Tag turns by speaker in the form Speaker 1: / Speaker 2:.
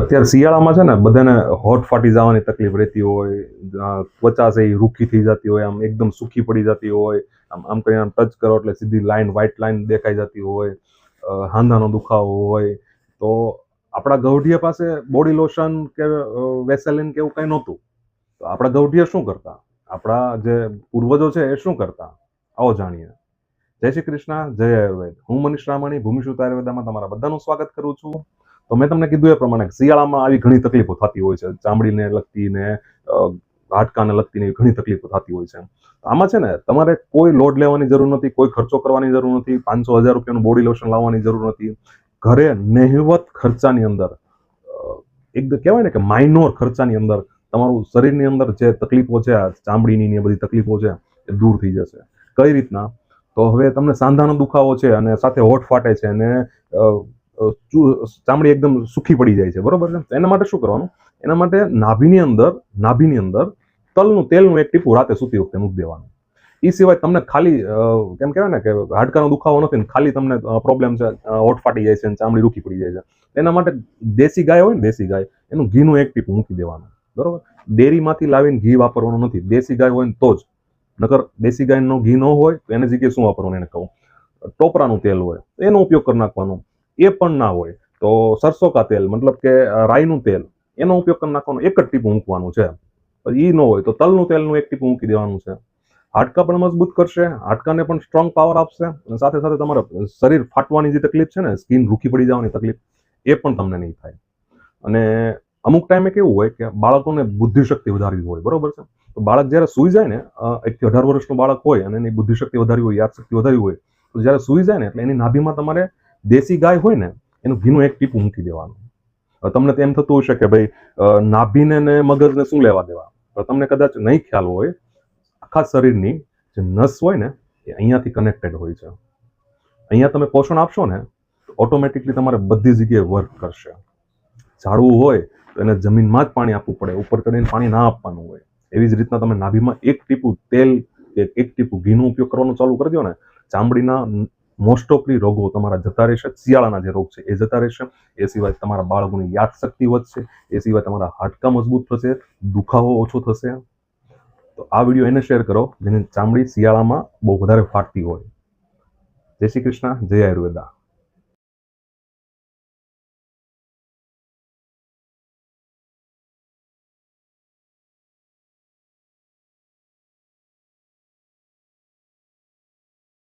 Speaker 1: અત્યારે શિયાળામાં છે ને બધાને હોટ ફાટી જવાની તકલીફ રહેતી હોય ત્વચા છે એ રૂખી થઈ જતી હોય, આમ એકદમ સૂકી પડી જતી હોય, આમ આમ કરીને આમ ટચ કરો એટલે સીધી લાઈન વ્હાઇટ લાઈન દેખાઈ જતી હોય હાંધાનો દુખાવો હોય. તો આપણા ગૌઢિયા પાસે બોડી લોશન કે વેસેલિન કે એવું કંઈ નહોતું. તો આપણા ગૌઢિયા શું કરતા? આપણા જે પૂર્વજો છે એ શું કરતા? આવો જાણીએ. જય શ્રી કૃષ્ણ, જય આયુર્વેદ. હું મનીષ રામાણી ભૂમિશુદ્ધ આયુર્વેદામાં તમારા બધાનું સ્વાગત કરું છું. તો મેં તમને કીધું એ પ્રમાણે શિયાળામાં આવી ઘણી તકલીફો થતી હોય છે. ચામડીને લગતી ને હાડકાને લગતી ને ઘણી તકલીફો થતી હોય છે. આમાં છે ને, તમારે કોઈ લોડ લેવાની જરૂર નથી, કોઈ ખર્ચો કરવાની જરૂર નથી, પાંચસો હજાર રૂપિયાનું બોડી લોશન લાવવાની જરૂર નથી. ઘરે નહિવત ખર્ચાની અંદર એકદમ એક કહેવાય ને કે માઇનોર ખર્ચાની અંદર તમારું શરીરની અંદર જે તકલીફો છે ચામડીની ને બધી તકલીફો છે, એ દૂર થઈ જશે. કઈ રીતના? તો હવે તમને સાંધાનો દુખાવો છે અને સાથે હોઠ ફાટે છે અને ચામડી એકદમ સુખી પડી જાય છે. બરોબર છે? એના માટે શું કરવાનું? એના માટે નાભીની અંદર નાભીની અંદર તલનું, તેલનું એક ટીપું રાતે સૂતી વખતે મૂકી દેવાનું. એ સિવાય તમને ખાલી કેમ કહેવાય ને કે હાડકાનો દુખાવો નથી ને ખાલી તમને પ્રોબ્લેમ છે હોઠ ફાટી જાય છે અને ચામડી રૂખી પડી જાય છે. એના માટે દેશી ગાય હોય ને, દેશી ગાય, એનું ઘીનું એક ટીપું મૂકી દેવાનું. બરોબર? ડેરીમાંથી લાવીને ઘી વાપરવાનું નથી. દેશી ગાય હોય ને તો જ. નકર દેશી ગાયનો ઘી ન હોય તો એને જગ્યાએ શું વાપરવાનું એને કહું? ટોપરાનું તેલ હોય. તો એનો ઉપયોગ કરી નાખવાનો. એ પણ ના હોય. તો સરસો કા તેલ, મતલબ કે રાઈનું તેલ, એનો ઉપયોગ કરી નાખવાનો, એક જ ટીપું મૂકવાનું છે. એ ન હોય તો તલનું તેલનું એક ટીપું મૂકી દેવાનું છે. હાડકા પણ મજબૂત કરશે, હાડકાને પણ સ્ટ્રોંગ પાવર આપશે અને સાથે સાથે તમારા શરીર ફાટવાની જે તકલીફ છે ને સ્કિન રૂખી પડી જવાની તકલીફ, એ પણ તમને નહીં થાય. અને અમુક ટાઈમે કેવું હોય કે બાળકોને બુદ્ધિશક્તિ વધારવી હોય, બરોબર છે? તો બાળક જ્યારે સૂઈ જાય ને એકથી અઢાર વર્ષનું બાળક હોય અને એની બુદ્ધિશક્તિ વધારવી હોય, યાદશક્તિ વધારવી હોય, તો જ્યારે સૂઈ જાય ને, એટલે એની નાભીમાં તમારે દેશી ગાય હોય ને, એનું ઘીનું એક ટીપું મૂકી દેવાનું. તમને તો એમ થતું હશે કે ભાઈ નાભીને ને મગજને શું લેવા દેવા? તમને કદાચ નહીં ખ્યાલ હોય, આખા શરીરની જે નસ હોય ને, એ અહીંયાથી કનેક્ટેડ હોય છે. અહીંયા તમે પોષણ આપશો ને ઓટોમેટિકલી તમારે બધી જગ્યાએ વર્ક કરશે. ઝાડવું હોય, તો એને જમીનમાં જ પાણી આપવું પડે, ઉપર કરીને પાણી ના આપવાનું હોય. એવી જ રીતના તમે નાભીમાં એક ટીપું તેલ કે એક ટીપું ઘીનો ઉપયોગ કરવાનું ચાલુ કરી દો ને, ચામડીના મોસ્ટ ઓફલી રોગો તમારા જતા રહેશે. શિયાળાના જે રોગ છે, એ જતા રહેશે. એ સિવાય તમારા બાળકોની યાદશક્તિ વધશે. એ સિવાય તમારા હાડકા મજબૂત થશે, દુખાવો ઓછો થશે. તો આ વીડિયો એને શેર કરો જેની ચામડી શિયાળામાં બહુ વધારે ફાટતી હોય. જય શ્રી કૃષ્ણ, જય આયુર્વેદા.